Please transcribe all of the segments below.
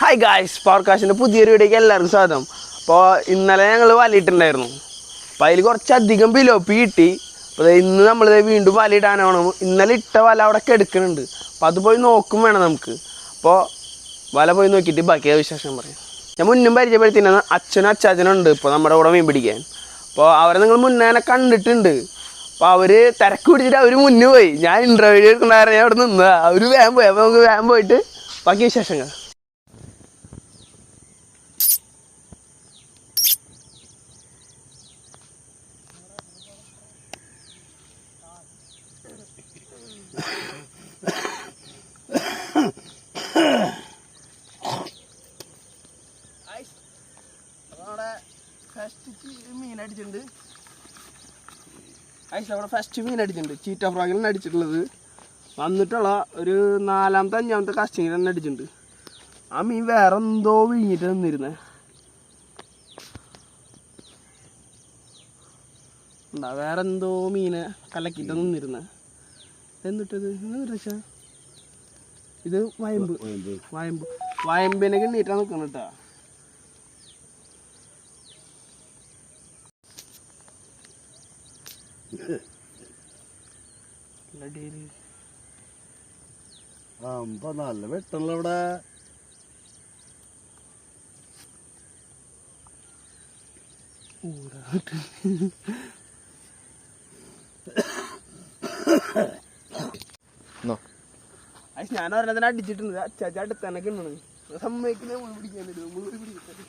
Hi guys പവർകാശിന്റെ പുതിയൊരു വീഡിയോക്ക് എല്ലാവർക്കും സ്വാഗതം. അപ്പോൾ ഇന്നലെ ഞങ്ങൾ വലയിട്ടുണ്ടായിരുന്നു. അപ്പോൾ അതിൽ കുറച്ചധികം പിലോപ്പി കിട്ടി അപ്പോൾ ഇന്ന് നമ്മൾ വീണ്ടും വലയിടാനാണ് ഇന്നലെ ഇട്ട വല അവിടെ കെടുക്കുന്നുണ്ട് അപ്പോൾ അത് പോയി നോക്കും വേണം നമുക്ക്. അപ്പോൾ വല പോയി നോക്കിയിട്ട് ബാക്കി വിശേഷം പറയാം. ഞാൻ മുന്നും പരിചയപ്പെടുത്തിന അച്ഛനും അച്ചാച്ചനും ഉണ്ട് ഇപ്പോൾ നമ്മുടെ കൂടെ മീൻ പിടിക്കാൻ. അപ്പോൾ അവരെ നിങ്ങൾ മുന്നേ കണ്ടിട്ടുണ്ട്. അപ്പോൾ അവർ തിരക്ക് പിടിച്ചിട്ട് അവർ മുന്നേ പോയി. ഞാൻ ഇന്റർവ്യൂ എടുക്കണ്ടായിരുന്നു ഞാൻ അവിടെ നിന്ന് അവർ വേഗം പോയി. അപ്പോൾ നമുക്ക് വേഗം പോയിട്ട് ബാക്കി വിശേഷങ്ങൾ. അവിടെ ഫസ്റ്റ് മീൻ അടിച്ചിട്ടുണ്ട്. ഐസ് അവിടെ ഫസ്റ്റ് മീൻ അടിച്ചിട്ടുള്ളത്. വന്നിട്ടുള്ള ഒരു നാലാമത്തെ അഞ്ചാമത്തെ കാസ്റ്റിങ്ങിൽ തന്നെ അടിച്ചിട്ടുണ്ട്. ആ മീൻ വേറെ എന്തോ വിഴിഞ്ഞിട്ട് നിന്നിരുന്നേ. ഉണ്ടാ വേറെ എന്തോ മീനെ കലക്കിട്ട് നിന്നിരുന്നേ. എന്നിട്ടത് എന്താ ഇത് വയമ്പ്. വയമ്പ്. വയമ്പിനൊക്കെ നീറ്റാ നിൽക്കണം കേട്ടോ. നല്ല വെട്ടണല്ലോ ഇവിടെ അത് ഞാൻ ഒരെണ്ണത്തിന് അടിച്ചിട്ടുണ്ട് അച്ചാച്ചടുത്തനൊക്കെ കിണ്ണണ് സമ്മതിക്കുന്ന പിടിക്കാൻ പറ്റും നമ്മൾ പിടിക്കട്ടെ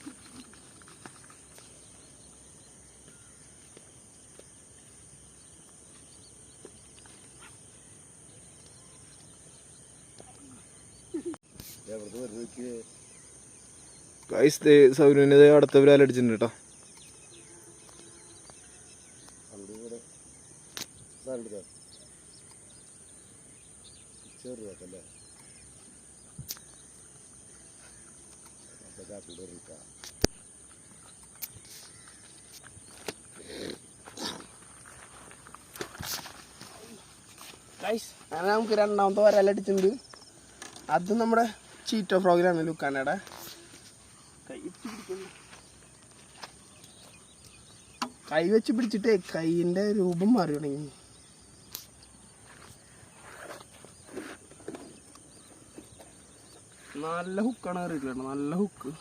എവിടുത്തെ വെറുതെ ഗൈസ് സൗരവിനെ അടുത്ത വിരാൽ അടിച്ചിട്ടുണ്ട് കേട്ടോ. രണ്ടാമത്തെ വരാലടിച്ചിട്ടുണ്ട് അത് നമ്മുടെ ചീറ്റോ ഫ്രോഗിലാണ് ലുക്കാനയുടെ കൈ കൈ വെച്ച് പിടിച്ചിട്ടേ കൈയിന്റെ രൂപം മാറി തുടങ്ങി. നല്ല ഹുക്കാണ് കയറിയിട്ടുള്ളത് നല്ല ഹുക്ക്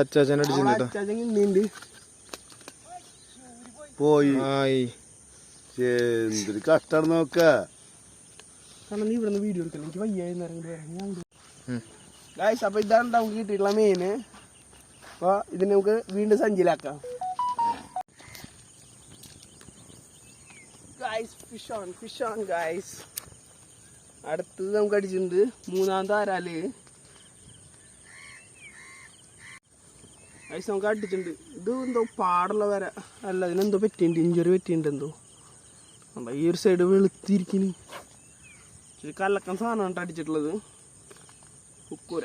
അച്ചാച്ചൻ അടിച്ചിട്ടുണ്ട് പോയി. എന്തൊരു കഷ്ടാണ് നോക്ക. കാരണം നീ ഇവിടെ വീഡിയോ എടുക്കല എനിക്ക് വയ്യായിരുന്നു അപ്പൊ ഇതാണ് നമുക്ക് കിട്ടിയിട്ടുള്ള മീന് അപ്പൊ ഇതിനെ നമുക്ക് വീണ്ടും സഞ്ചിലാക്കാം guys fish on fish on guys അടുത്തത് നമുക്ക് അടിച്ചിട്ടുണ്ട് മൂന്നാമത്തെ ആരാൽ ഗായ്സ് നമുക്ക് അടിച്ചിട്ടുണ്ട്. ഇത് എന്തോ പാടുള്ള വര. അല്ല ഇതിനെന്തോ പറ്റിയിട്ടുണ്ട്. ഇഞ്ചുറി പറ്റിയിട്ടുണ്ട് എന്തോ. കണ്ടോ, ഈ ഒരു സൈഡ് വെളുത്തിരിക്കണ്. ഇച്ചിരി കല്ലക്കൻ സാധനമാണ് അടിച്ചിട്ടുള്ളത്. ഉക്കൂര.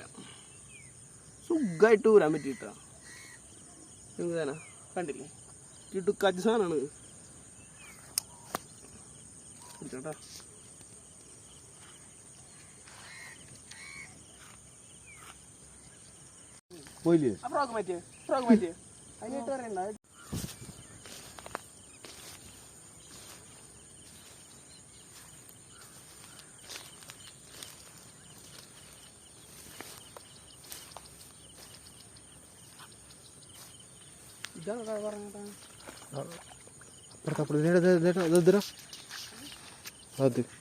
സുഖമായിട്ട് ഊരാൻ പറ്റിയിട്ടാ. എന്താണ് കണ്ടില്ലേ? കിടുക്കാച്ച സാധനമാണ്. പിടിച്ചോട്ടാ പോയില്ലേ? ഫ്രോക്ക് മാറ്റിയേ. ഫ്രോക്ക് മാറ്റിയേ. അതിനായിട്ട് പറയണ്ട. Jangan kayak barang yang tangan. Pertapa dulu ini ada ada ada ada ada. Aduh.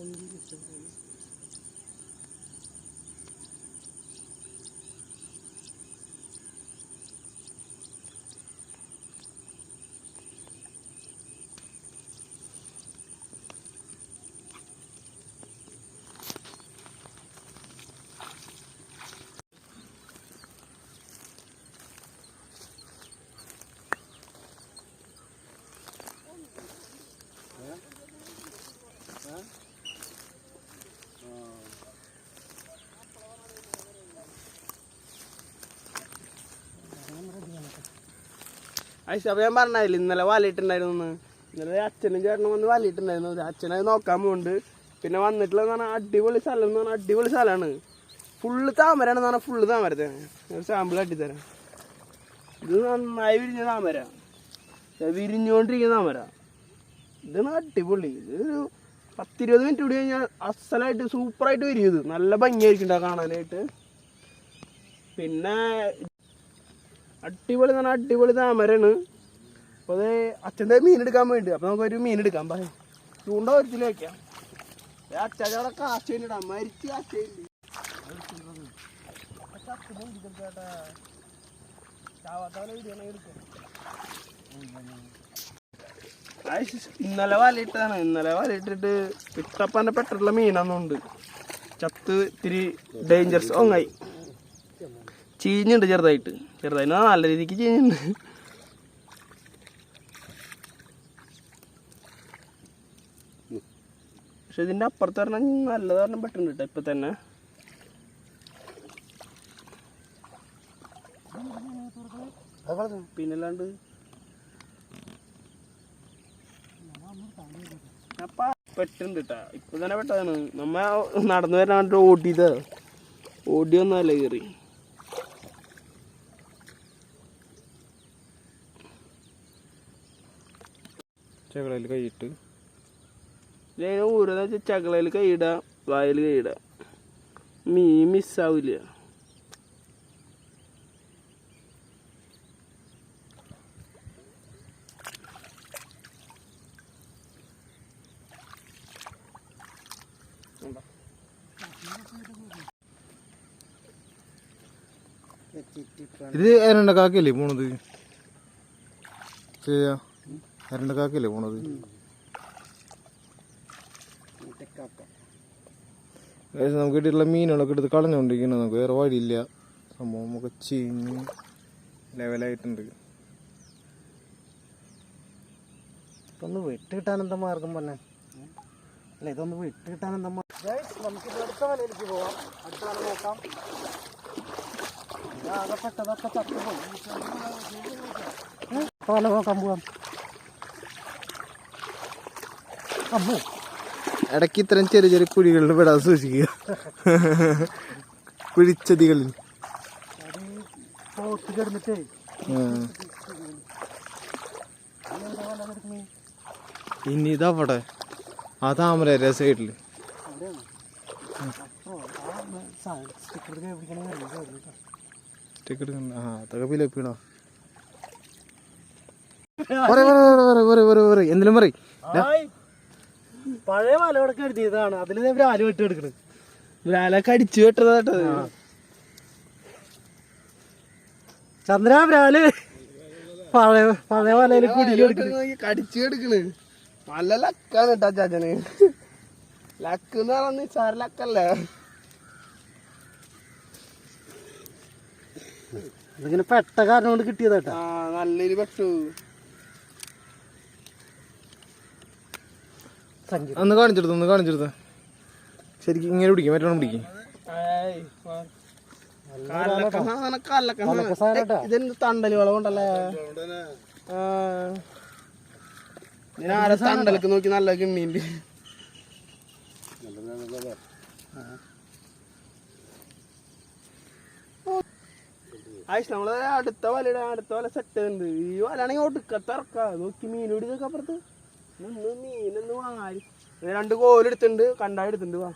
only listen to me. അപ്പൊ ഞാൻ പറഞ്ഞില്ല ഇന്നലെ വാലിട്ടുണ്ടായിരുന്നു. ഇന്നലെ അച്ഛനും ചേട്ടനും വന്ന് വാലിട്ടുണ്ടായിരുന്നു അച്ഛനെ നോക്കാൻ പോകുന്നുണ്ട് പിന്നെ വന്നിട്ടുള്ള പറഞ്ഞാൽ അടിപൊളി സ്ഥലം എന്ന് പറഞ്ഞാൽ അടിപൊളി സ്ഥലമാണ്. ഫുള്ള് താമരയാണെന്ന് പറഞ്ഞാൽ ഫുള്ള് താമരത്തെ. ഒരു സാമ്പിൾ അട്ടിത്തരാം ഇത് നന്നായി വിരിഞ്ഞ താമര. വിരിഞ്ഞുകൊണ്ടിരിക്കുന്ന താമര. ഇത് അടിപൊളി. ഇത് ഒരു പത്തിരുപത് മിനിറ്റ് കൂടി കഴിഞ്ഞാൽ അസലായിട്ട് സൂപ്പറായിട്ട് വരും ഇത്. നല്ല ഭംഗിയായിരിക്കും കാണാനായിട്ട്. പിന്നെ അടിപൊളി എന്ന് പറഞ്ഞാൽ അടിപൊളി താമരയാണ്. അപ്പോൾ അത് അച്ഛന്റെ മീൻ എടുക്കാൻ വേണ്ടി. അപ്പോൾ നമുക്കൊരു മീൻ എടുക്കാം പറ ചൂണ്ട ഒരിച്ചിൽ വെക്കാം. അച്ഛൻ അവിടെ കാശ് വേണ്ടിടാം. മരിച്ച് കാശ് ഇന്നലെ വലയിട്ടാണ് ഇന്നലെ വലയിട്ടിട്ട് ഇട്ടപ്പന്നെ പെട്ടിട്ടുള്ള മീനൊന്നുണ്ട് ചത്ത് ഇത്തിരി ഡേഞ്ചറസ് ഒങ്ങായി ചീഞ്ഞുണ്ട് ചെറുതായിട്ട്. ചെറുതായിട്ട് നല്ല രീതിക്ക് ചെയ്യുന്നുണ്ട്. പക്ഷെ ഇതിന്റെ അപ്പുറത്ത് പറഞ്ഞാൽ നല്ലത് പറഞ്ഞാൽ പെട്ടുണ്ട് കേട്ടോ ഇപ്പം തന്നെ. പിന്നല്ലാണ്ട് അപ്പ പെട്ടുണ്ട് കേട്ടാ ഇപ്പൊ തന്നെ പെട്ടതാണ്. നമ്മ നടന്നു വരാണ്ട് ഓടിയത്. ഓടി ഒന്നല്ല കയറി ചകളയിൽ കൈയിട്ട്. ഊരെന്ന് വെച്ചാൽ ചകളയിൽ കൈയിടാ വായിൽ കൈയിടാ. മീൻ മിസ്സാവില്ല ഇത് എരണ്ട കാക്കല്ലേ പോണത്? ചെയ്യാ. എരണ്ട കാക്കല്ലേ പോണത്? Guys, നമുക്ക് കിട്ടിയിട്ടുള്ള മീനുകളൊക്കെ എടുത്ത് കളഞ്ഞുകൊണ്ടിരിക്കുന്നത് നമുക്ക് വേറെ വഴിയില്ല. സംഭവം നമുക്ക് ചീഞ്ഞ് ലെവലായിട്ടുണ്ട്. ഇതൊന്ന് വിട്ട് കിട്ടാൻ എന്താ മാർഗം പറഞ്ഞ? അല്ല ഇതൊന്ന് വിട്ട് കിട്ടാൻ എന്താ നമുക്ക് അടുത്ത വലയിലേക്ക് പോവാം. അടുത്ത വല നോക്കാം. അകപ്പെട്ടതൊക്കെ ചത്തുപോയി. അടുത്ത വല നോക്കാൻ പോവാം. ഇടയ്ക്ക് ഇത്തരം ചെറിയ ചെറിയ കുഴികളിൽ വിടാൻ സൂക്ഷിക്കുക. കുഴിച്ചതികളിൽ ഇനി ഇതവിടെ. ആ താമര സൈഡിൽ എടുക്കണ്ട ആ പറ പറ പറ പറ പറ എന്തിനും പറയും. പഴയ മലയോടൊക്കെ എഴുതിയതാണ്. അതിൽ ഞാൻ ആൽ വെട്ടി എടുക്കണത് ബ്രാലൊക്കെ അടിച്ചു വെട്ടതാട്ടോ ചന്ദ്ര ബ്രാൽ പഴയ പഴയ മലയിൽ കുടിയിൽ എടുക്കണത് കടിച്ചു എടുക്കണ്. നല്ല ലക്കാണ് കേട്ടോ ചാച്ചന്. ലക്ക് എന്ന് പറഞ്ഞ സാറ് ലക്കല്ലേ? ഇതിങ്ങനെ പെട്ട കാരണം കൊണ്ട് കിട്ടിയതാട്ടാ നല്ലൊരു പെട്ടു. ഒന്ന് കാണിച്ചെടുത്തു ഒന്ന് കാണിച്ചെടുത്തു ശരിക്കും ഇങ്ങനെ പിടിക്കും മറ്റോണം പിടിക്കും. ഇതെന്ത് തണ്ടൽ വളവുണ്ടല്ലേ ആ. ഇതിനാരെ തണ്ടലക്ക് നോക്കി നല്ല കിണ്ണീണ്ട് ആയിഷ് നമ്മൾ അടുത്ത വലയുടെ അടുത്ത വല സെറ്റ് ഉണ്ട് ഈ വലാണെങ്കിൽ ഒടുക്കത്തിറക്കാം നോക്കി മീൻ പിടിച്ചൊക്കെ അപ്പുറത്ത്. നിന്ന് മീനൊന്ന് വാങ്ങാൻ രണ്ട് കോലെടുത്തുണ്ട് കണ്ടായി എടുത്തിട്ടുണ്ട് വാ.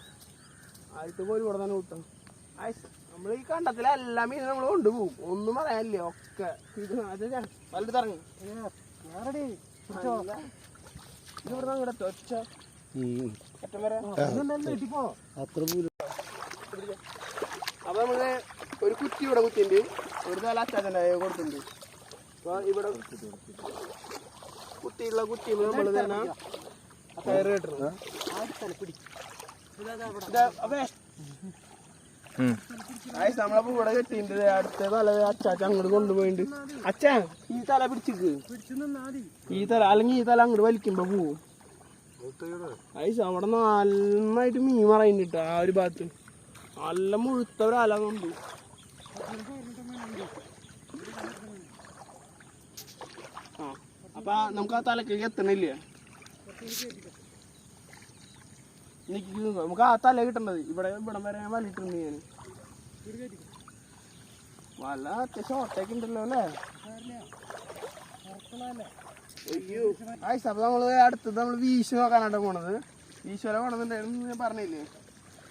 ആദ്യത്തെ കോൽ ഇവിടെ തന്നെ കൂട്ടാം നമ്മൾ ഈ കണ്ടത്തിലെ എല്ലാ മീനും നമ്മൾ കൊണ്ടുപോകും. ഒന്നും പറയാനില്ല ഒക്കെ. ഇത് വലുത് ഇറങ്ങി ഇവിടെ അങ്ങോട്ട് വരെ. അപ്പൊ നമ്മൾ ഒരു കുറ്റി ഇവിടെ കുത്തിണ്ട് ഒരു തല അച്ചാച്ചന്റെ കൊടുത്തിട്ടുണ്ട്. അപ്പൊ ഇവിടെ കുത്തിയുള്ള കുറ്റി നമ്മൾ തന്നെ കയറ് കെട്ടുന്നത് നമ്മളപ്പോ ഇവിടെ. കെട്ടിണ്ട് അടുത്ത തല അച്ചാച്ച അങ്ങോട്ട് കൊണ്ടുപോയിണ്ട്. അച്ഛ ഈ തല പിടിച്ചിക്ക്. ഈ തല അല്ലെങ്കിൽ ഈ തല അങ്ങോട്ട് വലിക്കുമ്പോ പോവും. ആയിസ് അവിടെ നന്നായിട്ട് മീൻ മറയുന്നുണ്ട് ആ ഒരു ഭാഗത്ത്. നല്ല മുഴുത്ത ആ അപ്പൊ നമുക്ക് ആ തലക്കേക്ക് എത്തണില്ല? നിക്ക്. നമുക്ക് ആ തല കിട്ടണ്ടത്. ഇവിടെ ഇവിടം വരെ ഞാൻ വലിയിട്ടുണ്ട് ഞാൻ. വല അത്യാവശ്യം ഒട്ടേക്ക് ഉണ്ടല്ലോ അല്ലേ? അയ്യോ. ആയിസ് അടുത്തത് നമ്മൾ വീശ് നോക്കാനായിട്ട് പോണത്. വീശ് വല പോണെന്നുണ്ടായിരുന്നു ഞാൻ പറഞ്ഞില്ലേ?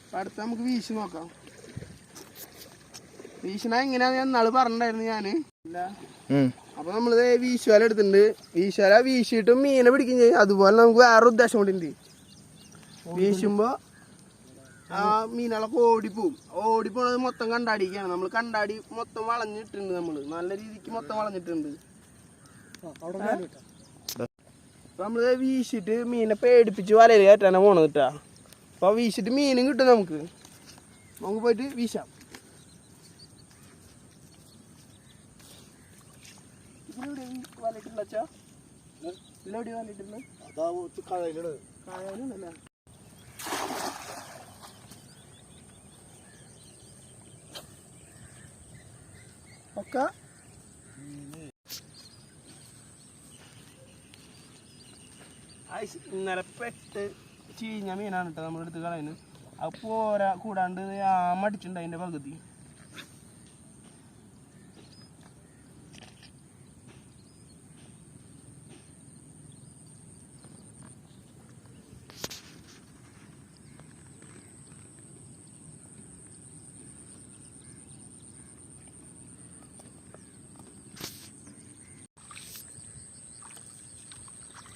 അപ്പൊ അടുത്ത് നമുക്ക് വീശ് നോക്കാം. വീശിന എങ്ങനെയാന്ന് ഞാൻ പറഞ്ഞിട്ടുണ്ടായിരുന്നു ഞാൻ. ഉം. അപ്പൊ നമ്മൾ വീശുവല എടുത്തിണ്ട് വീശുവല വീശിട്ടും മീനെ പിടിക്കും ചെയ്യും. അതുപോലെ നമുക്ക് വേറെ ഉദ്ദേശം കൂടി ഉണ്ട്. വീശുമ്പോ ആ മീനുകളൊക്കെ ഓടിപ്പോവും. ഓടിപ്പോണത് മൊത്തം കണ്ടാടിക്കാണ് നമ്മൾ കണ്ടാടി മൊത്തം വളഞ്ഞിട്ടുണ്ട് നമ്മൾ. നല്ല രീതിക്ക് മൊത്തം വളഞ്ഞിട്ടുണ്ട്. നമ്മൾ വീശിട്ട് മീനെ പേടിപ്പിച്ച് വലയിൽ കയറ്റാനാണ് പോണത് കേട്ടാ അപ്പൊ വീശിട്ട് മീനും കിട്ടും നമുക്ക്. നമുക്ക് പോയിട്ട് വീശാം. ഇതിലെവിടെ വലയിട്ടുള്ള അച്ഛാ? ഇതിലെവിടെ വലയിട്ടുള്ള അതാ കളയിലട് കായാലുണ്ടല്ലേ? ഒക്കെ? ഐസ് ഇന്നലെ പെട്ട് ചീഞ്ഞ മീനാണ് കേട്ടോ നമ്മളെടുത്ത് കളയുന്നത് അപ്പോൾ പോരാ കൂടാണ്ട് ആ മടിച്ചിട്ടുണ്ട് അതിന്റെ പകുതി.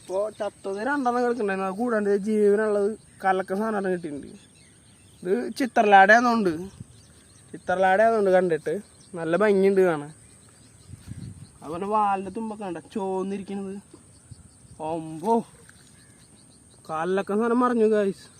ഇപ്പോൾ ചത്തത് രണ്ടെണ്ണം കിടക്കുന്നുണ്ടായിരുന്നു. അത് കൂടാണ്ട് ജീവനുള്ളത് കലക്ക സാധനം കിട്ടിയിട്ടുണ്ട്. ഇത് ചിത്രലാടയാന്നുണ്ട്. ആയതുകൊണ്ട് കണ്ടിട്ട് നല്ല ഭംഗിയുണ്ട് കാണാൻ. അതുപോലെ വാലിന്റെ തുമ്പൊക്കെ കണ്ട? ചോന്നിരിക്കണത്. ഒമ്പോ കാലിലൊക്കെ സാധനം മറിഞ്ഞു ഗായ്സ്